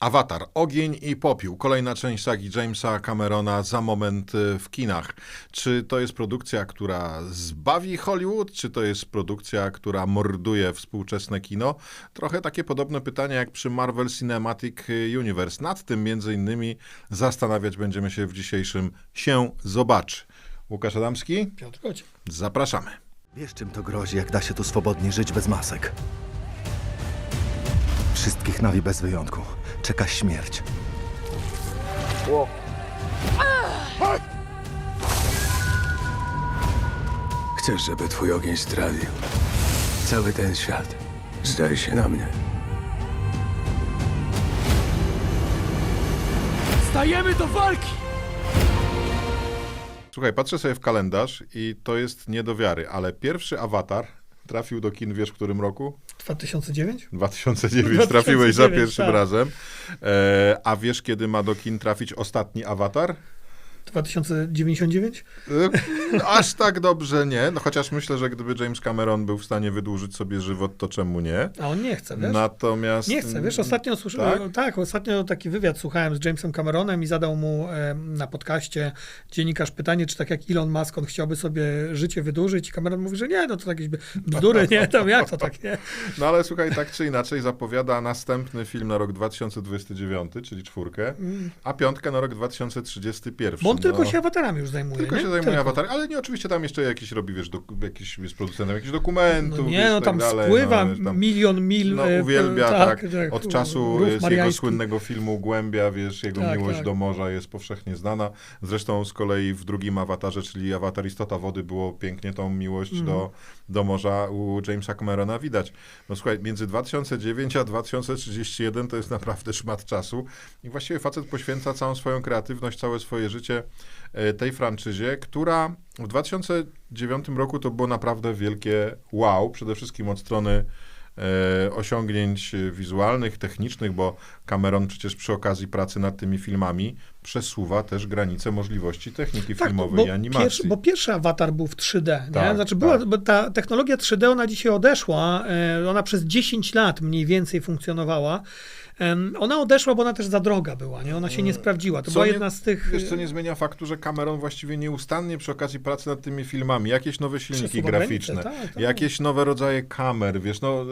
Awatar, ogień i popiół. Kolejna część sagi Jamesa Camerona za moment y, w kinach. Czy to jest produkcja, która zbawi Hollywood, czy to jest produkcja, która morduje współczesne kino? Trochę takie podobne pytania jak przy Marvel Cinematic Universe. Nad tym między innymi zastanawiać będziemy się w dzisiejszym Się Zobaczy. Łukasz Adamski, Piotr Kocie. zapraszamy. Wiesz, czym to grozi, jak da się tu swobodnie żyć bez masek? Wszystkich nawi bez wyjątku. Czeka śmierć. Chcesz, żeby twój ogień strawił cały ten świat. Zdaj się na mnie. Stajemy do walki! Słuchaj, patrzę sobie w kalendarz i to jest nie do wiary, ale pierwszy awatar trafił do kin, wiesz w którym roku? 2009? 2009 trafiłeś za 2009, pierwszym tak. razem. E, a wiesz, kiedy ma do kin trafić ostatni awatar? 2099? E, aż tak dobrze nie. No chociaż myślę, że gdyby James Cameron był w stanie wydłużyć sobie żywot, to czemu nie? A on nie chce, wiesz? Natomiast. Nie chcę, wiesz, ostatnio słyszałem, Tak? tak? ostatnio taki wywiad słuchałem z Jamesem Cameronem i zadał mu e, na podcaście dziennikarz pytanie, czy tak jak Elon Musk, on chciałby sobie życie wydłużyć i Cameron mówi, że nie, no to jakieś bzdury, nie, tam jak to tak, nie? No ale słuchaj, tak czy inaczej zapowiada następny film na rok 2029, czyli czwórkę, a piątkę na rok 2031. Mm. Bo on tylko No. się awatarami już zajmuje, Tylko nie? się zajmuje awatar, ale nie oczywiście tam jeszcze jakiś robi, wiesz, do, jakiś jest producentem jakichś dokumentów. No nie, wiesz, no tak tam dalej, spływa no, wiesz, tam, milion mil. no, e, uwielbia, tak, tak, od czasu z jego słynnego filmu Głębia, wiesz, jego Tak, miłość tak. do morza jest powszechnie znana. Zresztą z kolei w drugim awatarze, czyli awatar Istota Wody, było pięknie tą miłość Mhm. do, do morza u Jamesa Camerona widać. No słuchaj, między 2009 a 2031 to jest naprawdę szmat czasu i właściwie facet poświęca całą swoją kreatywność, całe swoje życie tej franczyzie, która w 2009 roku to było naprawdę wielkie wow, przede wszystkim od strony e, osiągnięć e, wizualnych, technicznych, bo Cameron przecież przy okazji pracy nad tymi filmami przesuwa też granice możliwości techniki Tak, filmowej bo, i animacji. pierwszy, bo pierwszy awatar był w 3D. Nie? Tak, Znaczy była, tak. bo ta technologia 3D, ona dzisiaj odeszła. e, Ona przez 10 lat mniej więcej funkcjonowała. Ona odeszła, bo ona też za droga była. Nie? Ona się nie sprawdziła. To Co była nie- jedna z tych. Wiesz, co nie zmienia faktu, że Cameron właściwie nieustannie przy okazji pracy nad tymi filmami, jakieś nowe silniki Przesuwa graficzne, granice, tak, tak. jakieś nowe rodzaje kamer, wiesz, no,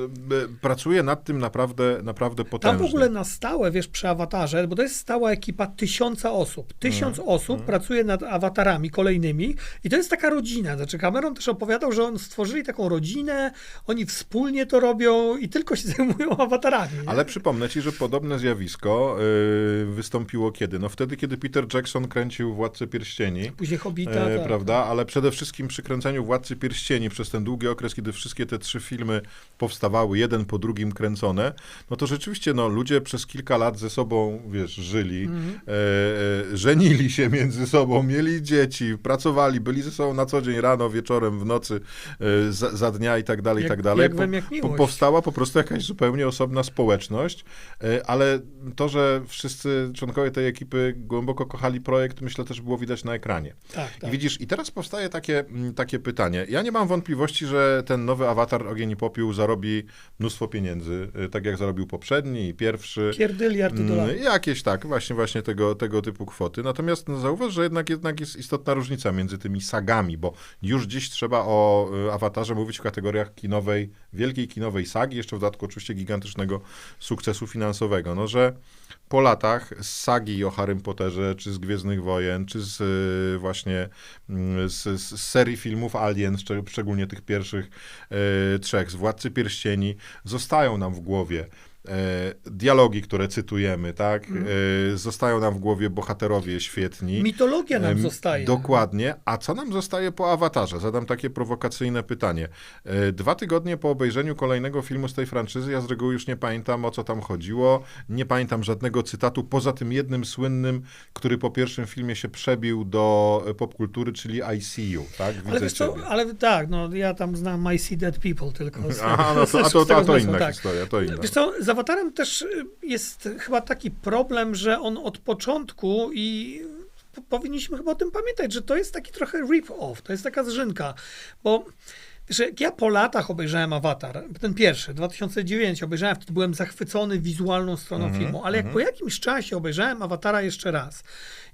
pracuje nad tym naprawdę, naprawdę Tam potężnie. w ogóle na stałe, wiesz, przy awatarze, bo to jest stała ekipa tysiąca osób. Tysiąc Mhm. osób pracuje nad awatarami kolejnymi i to jest taka rodzina. Znaczy Cameron też opowiadał, że on stworzyli taką rodzinę, oni wspólnie to robią i tylko się zajmują awatarami. nie? Ale przypomnę ci, że podobne zjawisko y, wystąpiło kiedy? No wtedy, kiedy Peter Jackson kręcił Władcę Pierścieni. Później Hobbita, E, tak. prawda? Ale przede wszystkim przy kręceniu Władcy Pierścieni przez ten długi okres, kiedy wszystkie te trzy filmy powstawały, jeden po drugim kręcone, no to rzeczywiście no, ludzie przez kilka lat ze sobą, wiesz, żyli, Mhm. e, żenili się między sobą, mieli dzieci, pracowali, byli ze sobą na co dzień, rano, wieczorem, w nocy, za, za dnia i tak dalej, i Jak- tak dalej. jak wem, jak miłość. powstała po prostu jakaś zupełnie osobna społeczność, ale to, że wszyscy członkowie tej ekipy głęboko kochali projekt, myślę też było widać na ekranie. Tak, I tak. widzisz, i teraz powstaje takie, mm, takie pytanie. Ja nie mam wątpliwości, że ten nowy awatar Ogień i Popiół zarobi mnóstwo pieniędzy, y, tak jak zarobił poprzedni i pierwszy. Pierdyliardy Mm, dolarów. Jakieś tak, właśnie, właśnie tego, tego typu kwoty. Natomiast no, zauważ, że jednak, jednak jest istotna różnica między tymi sagami, bo już dziś trzeba o y, awatarze mówić w kategoriach kinowej, wielkiej kinowej sagi, jeszcze w dodatku oczywiście gigantycznego sukcesu finansowego. No, że po latach z sagi o Harrym Potterze, czy z Gwiezdnych Wojen, czy z y, właśnie mm, z, z serii filmów Alien, szczeg- szczególnie tych pierwszych y, trzech, z Władcy Pierścieni, zostają nam w głowie dialogi, które cytujemy, tak? E, zostają nam w głowie bohaterowie świetni. Mitologia nam zostaje. Dokładnie. A co nam zostaje po awatarze? Zadam takie prowokacyjne pytanie. E, Dwa tygodnie po obejrzeniu kolejnego filmu z tej franczyzy, ja z reguły już nie pamiętam o co tam chodziło. Nie pamiętam żadnego cytatu, poza tym jednym słynnym, który po pierwszym filmie się przebił do e, popkultury, czyli I see you, tak? Widzę Ale wiesz co, ale tak, no ja tam znam I See Dead People tylko. z- Aha, no to, a to, to, to zmysłu, inna tak. historia, to inna. Wiesz co, awatarem też y, jest chyba taki problem, że on od początku i powinniśmy chyba o tym pamiętać, że to jest taki trochę rip-off, to jest taka zżynka, bo Wiesz, jak ja po latach obejrzałem Avatar, ten pierwszy, 2009, obejrzałem, wtedy byłem zachwycony wizualną stroną Mhm, filmu, ale jak po jakimś czasie obejrzałem Awatara jeszcze raz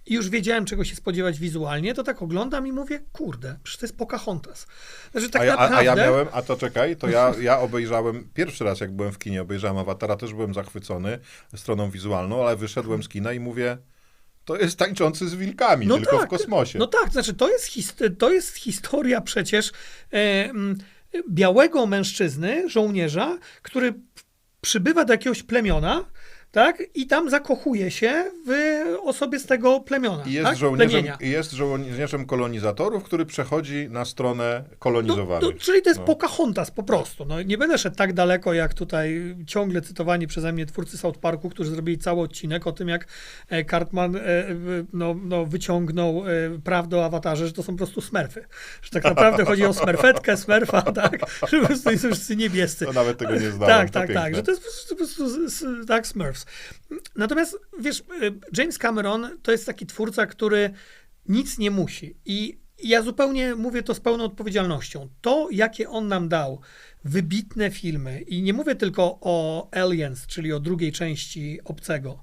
i już wiedziałem, czego się spodziewać wizualnie, to tak oglądam i mówię, kurde, przecież to jest Pocahontas. Znaczy tak a, ja, naprawdę... a, ja miałem, a to czekaj, to ja, ja obejrzałem, pierwszy raz jak byłem w kinie, obejrzałem Awatara, też byłem zachwycony stroną wizualną, ale wyszedłem z kina i mówię, to jest tańczący z wilkami, tylko w kosmosie. No tak, znaczy to jest, his- to jest historia przecież e, m, białego mężczyzny, żołnierza, który przybywa do jakiegoś plemiona, tak? I tam zakochuje się w osobie z tego plemiona. I jest, tak? żołnierzem, jest żołnierzem kolonizatorów, który przechodzi na stronę No, kolonizowanych. no, czyli to jest No. Pocahontas po prostu. No, nie będę szedł tak daleko, jak tutaj ciągle cytowani przeze mnie twórcy South Parku, którzy zrobili cały odcinek o tym, jak e, Cartman e, e, no, no, wyciągnął prawdę o awatarze, że to są po prostu smerfy. Że tak naprawdę chodzi o smerfetkę, smerfa, tak? Że po prostu są wszyscy niebiescy. To nawet tego nie znałem. Tak, to tak, piękne. tak, że to jest po prostu, po prostu tak, Smurfs. Natomiast, wiesz, y, James Cameron to jest taki twórca, który nic nie musi i ja zupełnie mówię to z pełną odpowiedzialnością. To, jakie on nam dał, wybitne filmy i nie mówię tylko o Aliens, czyli o drugiej części Obcego,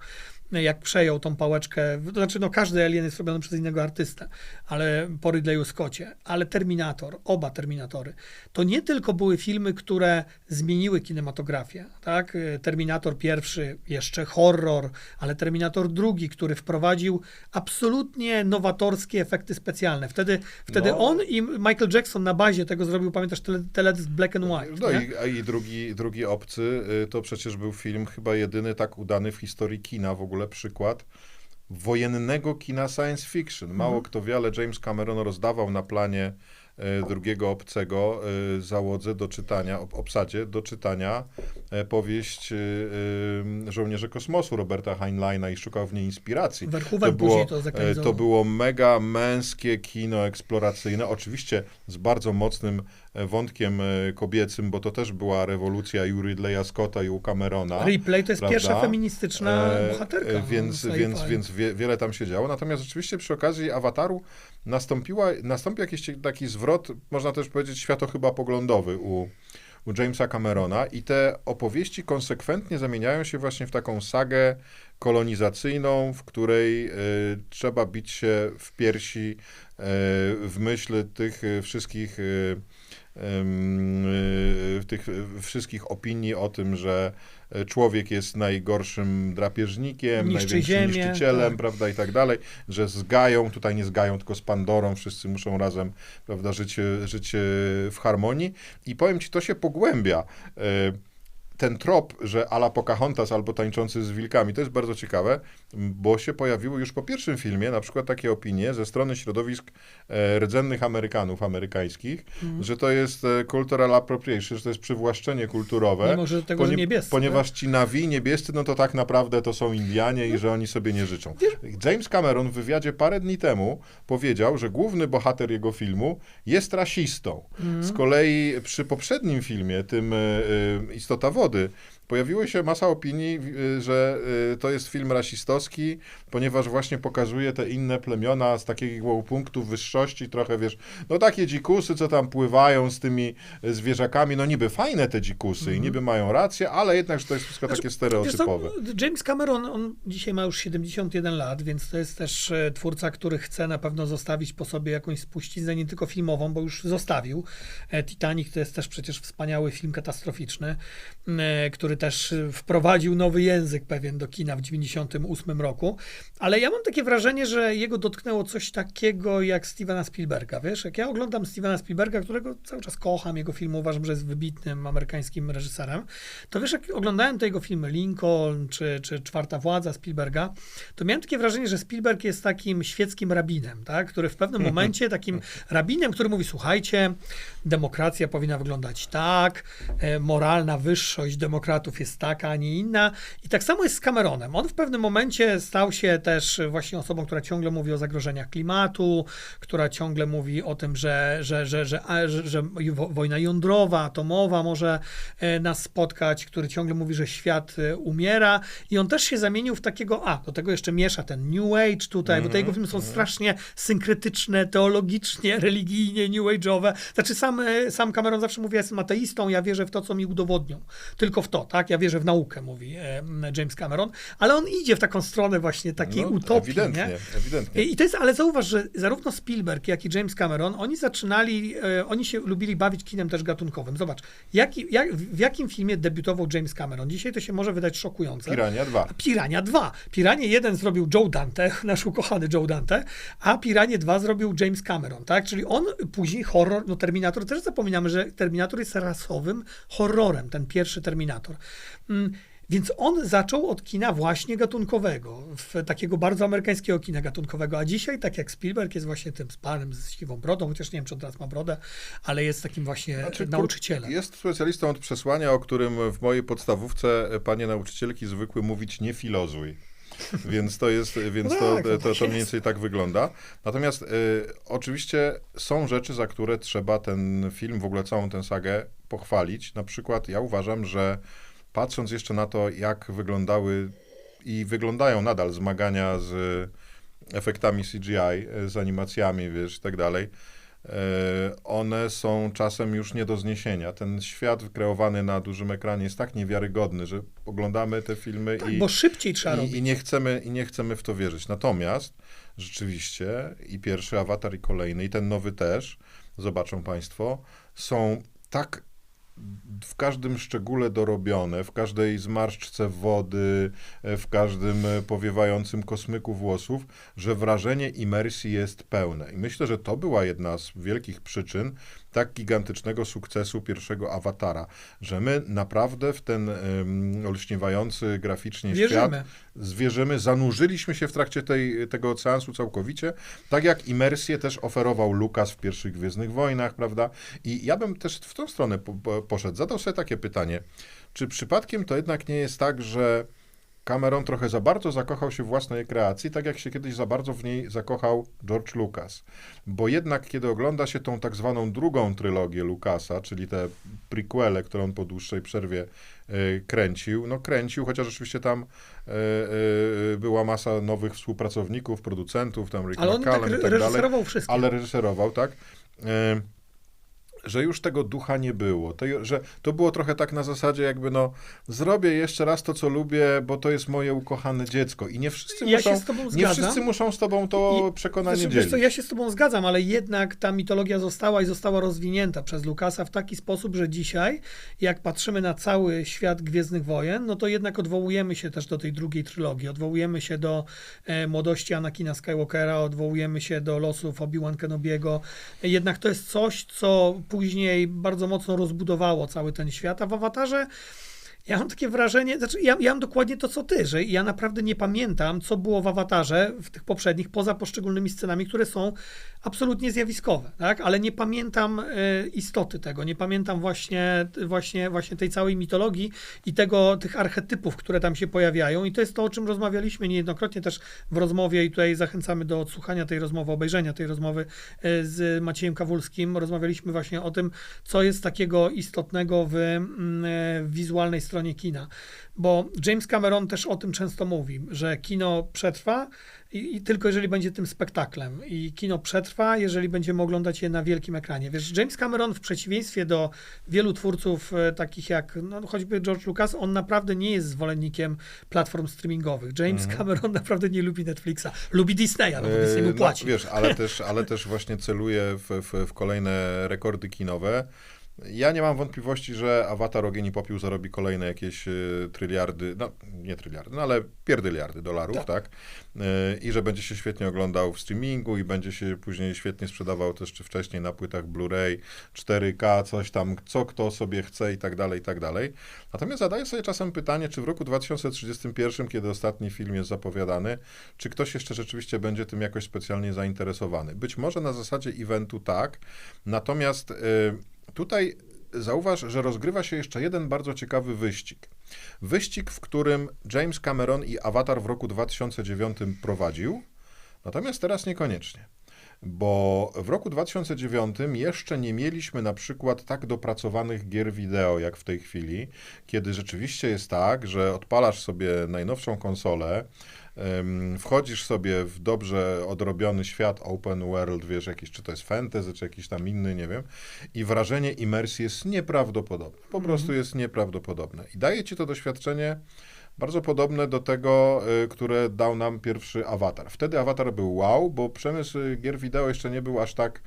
jak przejął tą pałeczkę, to znaczy no każdy Alien jest robiony przez innego artystę, ale po Ridleyu Scottie, ale Terminator, oba Terminatory, to nie tylko były filmy, które zmieniły kinematografię, tak? Terminator pierwszy, jeszcze horror, ale Terminator drugi, który wprowadził absolutnie nowatorskie efekty specjalne. Wtedy, wtedy No. on i Michael Jackson na bazie tego zrobił, pamiętasz, tele, teledysk Black and White. No nie? i, i drugi, drugi obcy y, to przecież był film chyba jedyny tak udany w historii kina, w ogóle przykład wojennego kina science fiction. Mało Mhm. kto wie, ale James Cameron rozdawał na planie drugiego obcego y, załodze do czytania, ob- obsadzie do czytania e, powieść Żołnierze Kosmosu Roberta Heinleina i szukał w niej inspiracji. To było, to e, było mega męskie kino eksploracyjne, oczywiście z bardzo mocnym e, wątkiem e, kobiecym, bo to też była rewolucja i Ridleya Scotta i u Camerona. Ripley to jest prawda? pierwsza feministyczna E, bohaterka. e, no, Więc, sci-fi. więc, więc wie, wiele tam się działo. Natomiast rzeczywiście przy okazji Awataru nastąpiła, nastąpił jakiś taki zwrot, można też powiedzieć, światochyba poglądowy u, u Jamesa Camerona i te opowieści konsekwentnie zamieniają się właśnie w taką sagę kolonizacyjną, w której y, trzeba bić się w piersi w myśl tych y, wszystkich ym, y, tych wszystkich opinii o tym, że człowiek jest najgorszym drapieżnikiem, Niszczy największym ziemię, niszczycielem, tak. prawda, i tak dalej, że z Gają, tutaj nie z Gają, tylko z Pandorą, wszyscy muszą razem, prawda, żyć, żyć w harmonii. I powiem ci, to się pogłębia. Ten trop, że ala Pocahontas albo tańczący z wilkami, to jest bardzo ciekawe, bo się pojawiły już po pierwszym filmie na przykład takie opinie ze strony środowisk e, rdzennych Amerykanów amerykańskich, Mhm. że to jest e, cultural appropriation, że to jest przywłaszczenie kulturowe. Mimo, że tego, że niebiescy, Ponieważ ci nawi niebiescy, no to tak naprawdę to są Indianie i że oni sobie nie życzą. James Cameron w wywiadzie parę dni temu powiedział, że główny bohater jego filmu jest rasistą. Mhm. Z kolei przy poprzednim filmie, tym y, y, Istota Wody, pojawiło się masa opinii, y, że y, to jest film rasistowski, ponieważ właśnie pokazuje te inne plemiona z takiego punktu wyższości, trochę wiesz, no takie dzikusy, co tam pływają z tymi y, zwierzakami, no niby fajne te dzikusy i niby mają rację, ale jednak, że to jest wszystko takie Wiesz co, stereotypowe. James Cameron, on dzisiaj ma już 71 lat, więc to jest też e, twórca, który chce na pewno zostawić po sobie jakąś spuściznę, nie tylko filmową, bo już zostawił. E, Titanic to jest też przecież wspaniały film katastroficzny, który też e, wprowadził nowy język pewien do kina w 98 roku. Ale ja mam takie wrażenie, że jego dotknęło coś takiego jak Stevena Spielberga. Wiesz, jak ja oglądam Stevena Spielberga, którego cały czas kocham, jego filmy uważam, że jest wybitnym amerykańskim reżyserem, to wiesz, jak oglądałem te jego filmy Lincoln czy, czy Czwarta Władza Spielberga, to miałem takie wrażenie, że Spielberg jest takim świeckim rabinem, tak? który w pewnym momencie takim rabinem, który mówi, słuchajcie, demokracja powinna wyglądać tak, e, moralna wyższość demokratów jest taka, a nie inna. I tak samo jest z Cameronem. On w pewnym momencie stał się też właśnie osobą, która ciągle mówi o zagrożeniach klimatu, która ciągle mówi o tym, że, że, że, że, że, że wo- wojna jądrowa, atomowa może e, nas spotkać, który ciągle mówi, że świat e, umiera. I on też się zamienił w takiego, a do tego jeszcze miesza ten New Age tutaj, bo te jego filmy są strasznie synkretyczne, teologicznie, religijnie, New Age'owe. Znaczy sam, e, sam Cameron zawsze mówi, ja jestem ateistą, ja wierzę w to, co mi udowodnią. Tylko w to, tak? Ja wierzę w naukę, mówi e, James Cameron. Ale on idzie w taką stronę właśnie takiej No, utopii, Ewidentnie, nie? ewidentnie. I to jest, ale zauważ, że zarówno Spielberg, jak i James Cameron, oni zaczynali, e, oni się lubili bawić kinem też gatunkowym. Zobacz, jaki, jak, w jakim filmie debiutował James Cameron? Dzisiaj to się może wydać szokujące. Pirania 2. Pirania 2. Piranie 1 zrobił Joe Dante, nasz ukochany Joe Dante, a Piranie 2 zrobił James Cameron, tak? Czyli on później horror, no Terminator, też zapominamy, że Terminator jest rasowym horrorem, ten pierwszy Terminator. Mm, Więc on zaczął od kina właśnie gatunkowego, takiego bardzo amerykańskiego kina gatunkowego, a dzisiaj, tak jak Spielberg, jest właśnie tym z panem z siwą brodą, chociaż nie wiem, czy on teraz ma brodę, ale jest takim właśnie Znaczy, kur- nauczycielem. Jest specjalistą od przesłania, o którym w mojej podstawówce e, panie nauczycielki zwykły mówić nie filozuj. Więc to jest, więc No to, tak, to, no to, tak to mniej jest. więcej tak wygląda. Natomiast y, oczywiście są rzeczy, za które trzeba ten film, w ogóle całą tę sagę pochwalić. Na przykład ja uważam, że patrząc jeszcze na to, jak wyglądały i wyglądają nadal zmagania z efektami CGI, e, z animacjami, wiesz, i tak dalej, one są czasem już nie do zniesienia. Ten świat wykreowany na dużym ekranie jest tak niewiarygodny, że oglądamy te filmy Tak, i, bo szybciej trzeba robić. i, i, nie chcemy, i nie chcemy w to wierzyć. Natomiast rzeczywiście i pierwszy awatar, i kolejny, i ten nowy też, zobaczą Państwo, są tak w każdym szczególe dorobione, w każdej zmarszczce wody, e, w każdym e, powiewającym kosmyku włosów, że wrażenie imersji jest pełne. I myślę, że to była jedna z wielkich przyczyn tak gigantycznego sukcesu pierwszego awatara, że my naprawdę w ten um, olśniewający graficznie świat Wierzymy. zwierzymy, zanurzyliśmy się w trakcie tej, tego seansu całkowicie, tak jak imersję też oferował Lukas w pierwszych Gwiezdnych Wojnach, prawda? I ja bym też w tą stronę po, po, poszedł. Zadał sobie takie pytanie, czy przypadkiem to jednak nie jest tak, że Cameron trochę za bardzo zakochał się w własnej kreacji, tak jak się kiedyś za bardzo w niej zakochał George Lucas. Bo jednak, kiedy ogląda się tą tak zwaną drugą trylogię Lucasa, czyli te prequele, które on po dłuższej przerwie y, kręcił, no kręcił, chociaż oczywiście tam y, y, była masa nowych współpracowników, producentów, tam Rick Ale on tak i tak dalej reżyserował wszystko. ale reżyserował, tak? Że już tego ducha nie było. To, że to było trochę tak na zasadzie jakby, no, zrobię jeszcze raz to, co lubię, bo to jest moje ukochane dziecko. I nie wszyscy, Ja muszą, się z tobą nie wszyscy muszą z tobą to I- przekonanie Znaczy, dzielić. co, ja się z tobą zgadzam, ale jednak ta mitologia została i została rozwinięta przez Lukasa w taki sposób, że dzisiaj, jak patrzymy na cały świat Gwiezdnych Wojen, no to jednak odwołujemy się też do tej drugiej trylogii. Odwołujemy się do e, młodości Anakina Skywalkera, odwołujemy się do losów Obi-Wan Kenobiego. Jednak to jest coś, co później bardzo mocno rozbudowało cały ten świat, a w Awatarze ja mam takie wrażenie, znaczy ja, ja mam dokładnie to, co ty, że ja naprawdę nie pamiętam, co było w awatarze w tych poprzednich, poza poszczególnymi scenami, które są absolutnie zjawiskowe, tak? Ale nie pamiętam e, istoty tego, nie pamiętam właśnie, właśnie, właśnie tej całej mitologii i tego, tych archetypów, które tam się pojawiają. I to jest to, o czym rozmawialiśmy niejednokrotnie też w rozmowie, i tutaj zachęcamy do odsłuchania tej rozmowy, obejrzenia tej rozmowy e, z Maciejem Kawulskim. Rozmawialiśmy właśnie o tym, co jest takiego istotnego w, mm, e, w wizualnej stronie kina. Bo James Cameron też o tym często mówi, że kino przetrwa i, i tylko jeżeli będzie tym spektaklem. I kino przetrwa, jeżeli będziemy oglądać je na wielkim ekranie. Wiesz, James Cameron w przeciwieństwie do wielu twórców e, takich jak no, choćby George Lucas, on naprawdę nie jest zwolennikiem platform streamingowych. James Cameron naprawdę nie lubi Netflixa. Lubi Disneya, no bo Disney mu Yy, płaci. No, wiesz, ale też, ale też właśnie celuje w, w, w kolejne rekordy kinowe. Ja nie mam wątpliwości, że Avatar Ogień i Popiół zarobi kolejne jakieś y, tryliardy, no nie tryliardy, no ale pierdyliardy dolarów, Tak. tak? Y, I że będzie się świetnie oglądał w streamingu i będzie się później świetnie sprzedawał też czy wcześniej na płytach Blu-ray, 4K, coś tam, co kto sobie chce i tak dalej, i tak dalej. Natomiast zadaję sobie czasem pytanie, czy w roku 2031, kiedy ostatni film jest zapowiadany, czy ktoś jeszcze rzeczywiście będzie tym jakoś specjalnie zainteresowany. Być może na zasadzie eventu tak, natomiast y, tutaj zauważ, że rozgrywa się jeszcze jeden bardzo ciekawy wyścig. Wyścig, w którym James Cameron i Avatar w roku 2009 prowadził, natomiast teraz niekoniecznie. Bo w roku 2009 jeszcze nie mieliśmy na przykład tak dopracowanych gier wideo jak w tej chwili, kiedy rzeczywiście jest tak, że odpalasz sobie najnowszą konsolę, wchodzisz sobie w dobrze odrobiony świat open world, wiesz, jakiś, czy to jest fantasy, czy jakiś tam inny, nie wiem, i wrażenie imersji jest nieprawdopodobne. Po prostu jest nieprawdopodobne. I daje ci to doświadczenie bardzo podobne do tego, y, które dał nam pierwszy Avatar. Wtedy Avatar był wow, bo przemysł y, gier wideo jeszcze nie był aż tak y,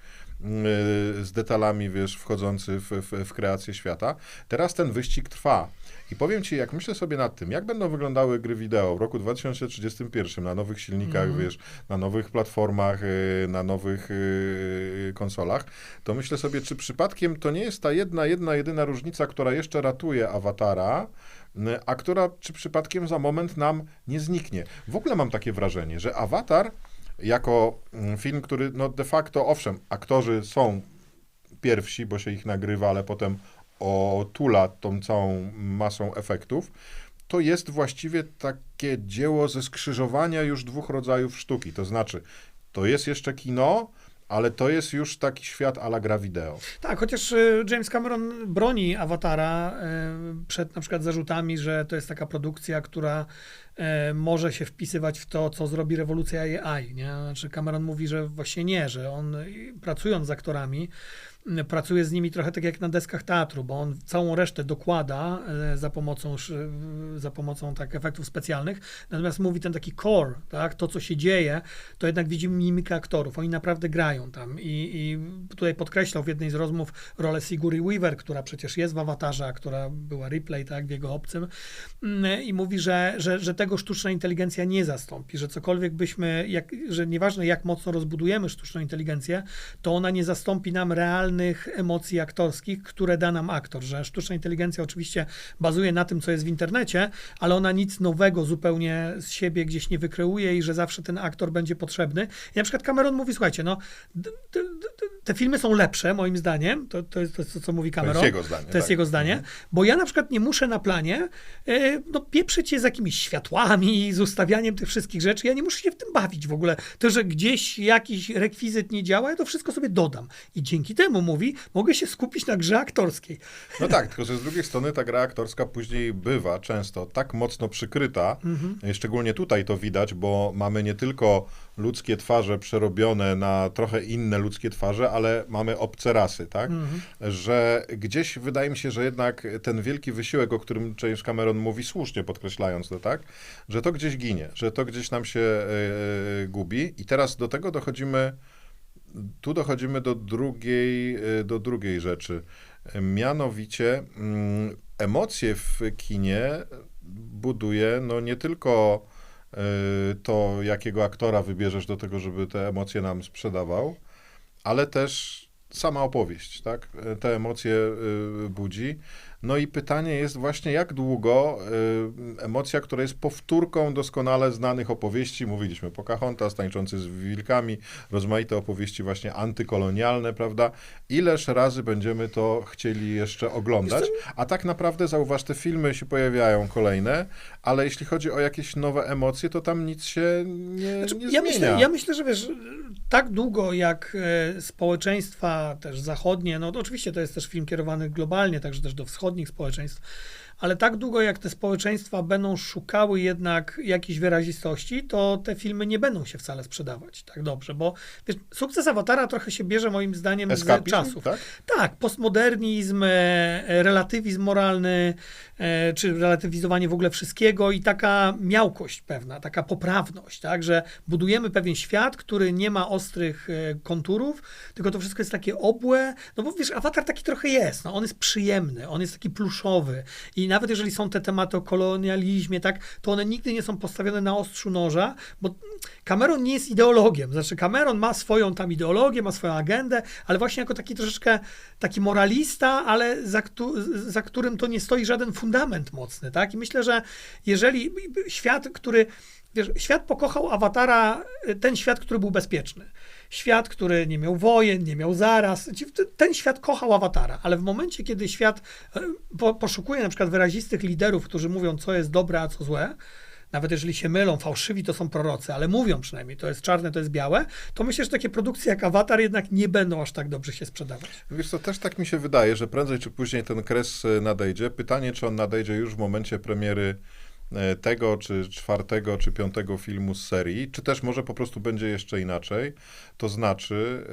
z detalami, wiesz, wchodzący w, w, w kreację świata. Teraz ten wyścig trwa. I powiem ci, jak myślę sobie nad tym, jak będą wyglądały gry wideo w roku 2031 na nowych silnikach, wiesz, na nowych platformach, y, na nowych y, konsolach, to myślę sobie, czy przypadkiem to nie jest ta jedna, jedna, jedyna różnica, która jeszcze ratuje awatara, y, a która czy przypadkiem za moment nam nie zniknie. W ogóle mam takie wrażenie, że awatar jako mm, film, który no de facto, owszem, aktorzy są pierwsi, bo się ich nagrywa, ale potem otula tą całą masą efektów, to jest właściwie takie dzieło ze skrzyżowania już dwóch rodzajów sztuki. To znaczy, to jest jeszcze kino, ale to jest już taki świat a la gra wideo. Tak, chociaż y, James Cameron broni Awatara y, przed na przykład zarzutami, że to jest taka produkcja, która y, może się wpisywać w to, co zrobi rewolucja AI. Nie? Znaczy Cameron mówi, że właśnie nie, że on pracując z aktorami, pracuje z nimi trochę tak jak na deskach teatru, bo on całą resztę dokłada y, za pomocą, y, za pomocą tak efektów specjalnych, natomiast mówi ten taki core, tak, to co się dzieje, to jednak widzimy mimikę aktorów, oni naprawdę grają tam. I, i tutaj podkreślał w jednej z rozmów rolę Sigury Weaver, która przecież jest w awatarze, a która była replay, tak, w jego obcym. Mm, i mówi, że, że, że tego sztuczna inteligencja nie zastąpi, że cokolwiek byśmy, jak, że nieważne jak mocno rozbudujemy sztuczną inteligencję, to ona nie zastąpi nam emocji aktorskich, które da nam aktor, że sztuczna inteligencja oczywiście bazuje na tym, co jest w internecie, ale ona nic nowego zupełnie z siebie gdzieś nie wykreuje i że zawsze ten aktor będzie potrzebny. I na przykład Cameron mówi, słuchajcie, no te filmy są lepsze, moim zdaniem, to, to, jest, to jest to, co mówi Cameron. jego zdanie, To jest tak. jego zdanie, bo ja na przykład nie muszę na planie e, no, pieprzyć się z jakimiś światłami, z ustawianiem tych wszystkich rzeczy. Ja nie muszę się w tym bawić w ogóle. To, że gdzieś jakiś rekwizyt nie działa, ja to wszystko sobie dodam. I dzięki temu, mówi, mogę się skupić na grze aktorskiej. No tak, tylko że z drugiej strony ta gra aktorska później bywa często tak mocno przykryta, Mhm. szczególnie tutaj to widać, bo mamy nie tylko ludzkie twarze przerobione na trochę inne ludzkie twarze, ale mamy obce rasy, tak? Mhm. Że gdzieś wydaje mi się, że jednak ten wielki wysiłek, o którym James Cameron mówi słusznie podkreślając to, tak? Że to gdzieś ginie, że to gdzieś nam się e, gubi i teraz do tego dochodzimy tu dochodzimy do drugiej, e, do drugiej rzeczy. Mianowicie mm, emocje w kinie buduje no nie tylko e, to, jakiego aktora wybierzesz do tego, żeby te emocje nam sprzedawał, ale też sama opowieść, tak? E, Te emocje e, budzi. No i pytanie jest właśnie, jak długo e, emocja, która jest powtórką doskonale znanych opowieści, mówiliśmy Pocahontas, tańczący z wilkami, rozmaite opowieści właśnie antykolonialne, prawda? Ileż razy będziemy to chcieli jeszcze oglądać? A tak naprawdę, zauważ, te filmy się pojawiają kolejne, ale jeśli chodzi o jakieś nowe emocje, to tam nic się nie, Znaczy, nie ja, zmienia. myślę, ja myślę, że wiesz, tak długo jak e, społeczeństwa też zachodnie, no to oczywiście to jest też film kierowany globalnie, także też do wschodnich społeczeństw, ale tak długo jak te społeczeństwa będą szukały jednak jakiejś wyrazistości, to te filmy nie będą się wcale sprzedawać tak dobrze, bo wiesz, sukces Awatara trochę się bierze moim zdaniem z Eskapizm, czasów. tak? Tak, postmodernizm, e, relatywizm moralny, czy relatywizowanie w ogóle wszystkiego i taka miałkość pewna, taka poprawność, tak, że budujemy pewien świat, który nie ma ostrych e, konturów, tylko to wszystko jest takie obłe, no bo wiesz, awatar taki trochę jest, no on jest przyjemny, on jest taki pluszowy i nawet jeżeli są te tematy o kolonializmie, tak, to one nigdy nie są postawione na ostrzu noża, bo Cameron nie jest ideologiem. Znaczy, Cameron ma swoją tam ideologię, ma swoją agendę, ale właśnie jako taki troszeczkę taki moralista, ale za, za którym to nie stoi żaden fundament mocny, tak? I myślę, że jeżeli świat, który. Wiesz, świat pokochał awatara, ten świat, który był bezpieczny. Świat, który nie miał wojen, nie miał zaraz. Ten świat kochał awatara, ale w momencie, kiedy świat po, poszukuje na przykład wyrazistych liderów, którzy mówią, co jest dobre, a co złe, nawet jeżeli się mylą, fałszywi to są prorocy, ale mówią przynajmniej, to jest czarne, to jest białe, to myślę, że takie produkcje jak Avatar jednak nie będą aż tak dobrze się sprzedawać. Wiesz co, też tak mi się wydaje, że prędzej czy później ten kres e, nadejdzie. Pytanie, czy on nadejdzie już w momencie premiery tego, czy czwartego, czy piątego filmu z serii, czy też może po prostu będzie jeszcze inaczej. To znaczy,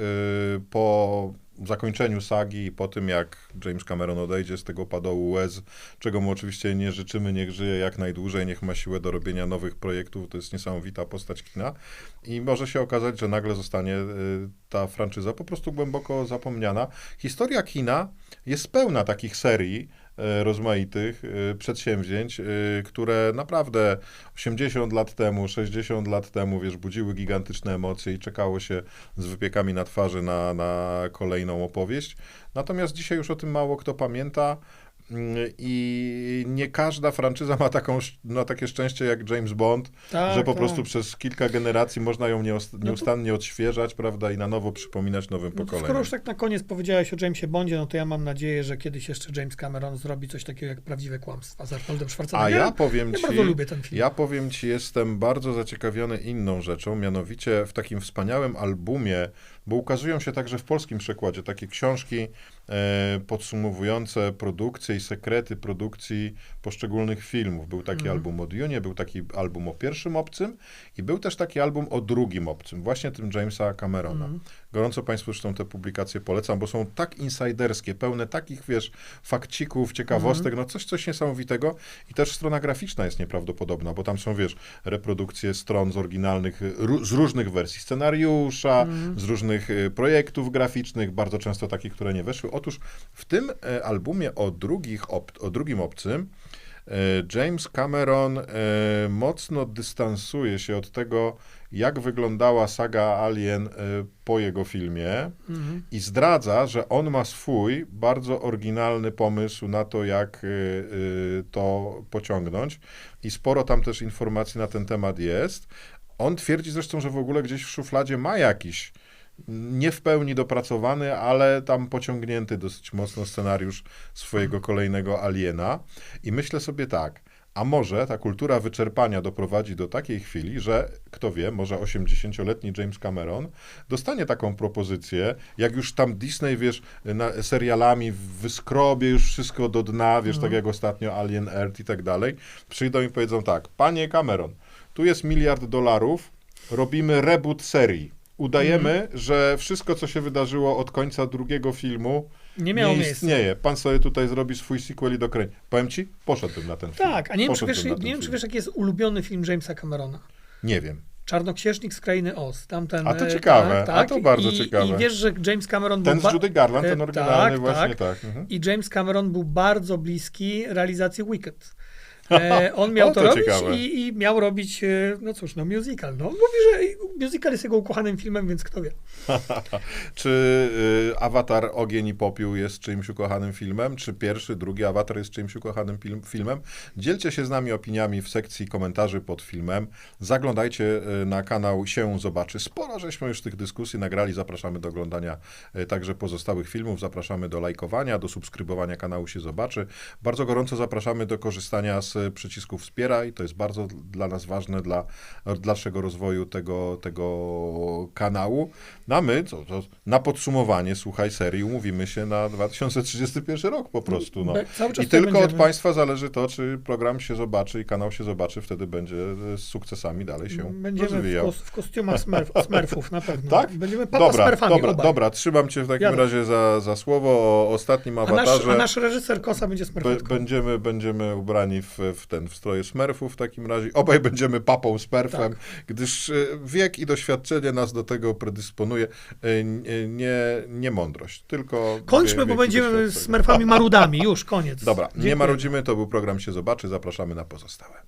e, po zakończeniu sagi i po tym, jak James Cameron odejdzie z tego padołu łez, czego mu oczywiście nie życzymy, niech żyje jak najdłużej, niech ma siłę do robienia nowych projektów, to jest niesamowita postać kina i może się okazać, że nagle zostanie y, ta franczyza po prostu głęboko zapomniana. Historia kina jest pełna takich serii y, rozmaitych y, przedsięwzięć, y, które naprawdę 80 lat temu, 60 lat temu, wiesz, budziły gigantyczne emocje i czekało się z wypiekami na twarzy na, na kolejną opowieść. Natomiast dzisiaj już o tym mało kto pamięta. I nie każda franczyza ma, taką, ma takie szczęście jak James Bond, Tak, że po tak. prostu przez kilka generacji można ją to- nieustannie odświeżać, prawda, i na nowo przypominać nowym No pokoleniom. skoro już tak na koniec powiedziałeś o Jamesie Bondzie, no to ja mam nadzieję, że kiedyś jeszcze James Cameron zrobi coś takiego jak Prawdziwe Kłamstwa z Arnoldem A Schwarzeneggerem. ja powiem ja ci, bardzo lubię ten film. ja powiem ci, jestem bardzo zaciekawiony inną rzeczą, mianowicie w takim wspaniałym albumie, bo ukazują się także w polskim przekładzie takie książki e, podsumowujące produkcje i sekrety produkcji poszczególnych filmów. Był taki Mhm. album o Dune, był taki album o pierwszym obcym i był też taki album o drugim obcym, właśnie tym Jamesa Camerona. Mhm. Gorąco Państwu zresztą te publikacje polecam, bo są tak insiderskie, pełne takich, wiesz, fakcików, ciekawostek, no coś, coś niesamowitego. I też strona graficzna jest nieprawdopodobna, bo tam są, wiesz, reprodukcje stron z oryginalnych, z różnych wersji scenariusza, z różnych y, projektów graficznych, bardzo często takich, które nie weszły. Otóż w tym e, albumie o, drugich ob- o drugim obcym e, James Cameron e, mocno dystansuje się od tego, jak wyglądała saga Alien e, po jego filmie Mhm. i zdradza, że on ma swój bardzo oryginalny pomysł na to, jak y, y, to pociągnąć. I sporo tam też informacji na ten temat jest. On twierdzi zresztą, że w ogóle gdzieś w szufladzie ma jakiś nie w pełni dopracowany, ale tam pociągnięty dosyć mocno scenariusz swojego kolejnego aliena. I myślę sobie tak, a może ta kultura wyczerpania doprowadzi do takiej chwili, że kto wie, może 80-letni James Cameron dostanie taką propozycję, jak już tam Disney, wiesz, na, serialami wyskrobie już wszystko do dna, wiesz, tak jak ostatnio Alien Earth i tak dalej, przyjdą i powiedzą tak, panie Cameron, tu jest miliard dolarów, robimy reboot serii. Udajemy, że wszystko, co się wydarzyło od końca drugiego filmu, Nie miało miejsca. istnieje. Pan sobie tutaj zrobi swój sequel i dokręci. Powiem ci, poszedłbym na ten film. Tak, a nie wiem, czy wiesz, ten nie wiem, czy wiesz, jaki jest ulubiony film Jamesa Camerona. Nie wiem. Czarnoksiężnik z Krainy Oz. Tamten, A to ciekawe, tak, a to bardzo I, ciekawe. I wiesz, że James Cameron Ten był... z ba- Judy Garland, ten e, oryginalny, tak, właśnie tak. tak. Mhm. I James Cameron był bardzo bliski realizacji Wicked. E, on miał O, to, to robić i, i miał robić, e, no cóż, no musical. No. Mówi, że musical jest jego ukochanym filmem, więc kto wie. Czy y, Awatar Ogień i Popiół jest czyimś ukochanym filmem? Czy pierwszy, drugi Awatar jest czyimś ukochanym film, filmem? Dzielcie się z nami opiniami w sekcji komentarzy pod filmem. Zaglądajcie na kanał Się Zobaczy. Sporo żeśmy już tych dyskusji nagrali. Zapraszamy do oglądania także pozostałych filmów. Zapraszamy do lajkowania, do subskrybowania kanału Się Zobaczy. Bardzo gorąco zapraszamy do korzystania z y, przycisku Wspieraj. To jest bardzo dla nas ważne, dla dalszego rozwoju tego, tego kanału. No a my, co, to na podsumowanie, słuchaj, serii umówimy się na 2031 rok po prostu. No. I tylko od będziemy. Państwa zależy to, czy program się zobaczy i kanał się zobaczy, wtedy będzie e, z sukcesami dalej się Będziemy w, rozwijał. kos, w kostiumach smurf, smurfów na pewno. Tak? Będziemy papa Dobra, smurfami dobra, obaj. dobra, trzymam cię w takim Jadę. razie za, za słowo o ostatnim A nasz, awatarze. a nasz reżyser Kosa będzie Be, smurfetką. będziemy, będziemy ubrani w, w ten w stroje smurfów w takim razie. Obaj będziemy papą smurfem, Tak. gdyż e, wiek i doświadczenie nas do tego predysponuje. E, Nie, nie mądrość, tylko. Kończmy, bo będziemy smurfami marudami. Już, koniec. Dobra, nie Dziękuję. marudzimy, to był program się zobaczy. Zapraszamy na pozostałe.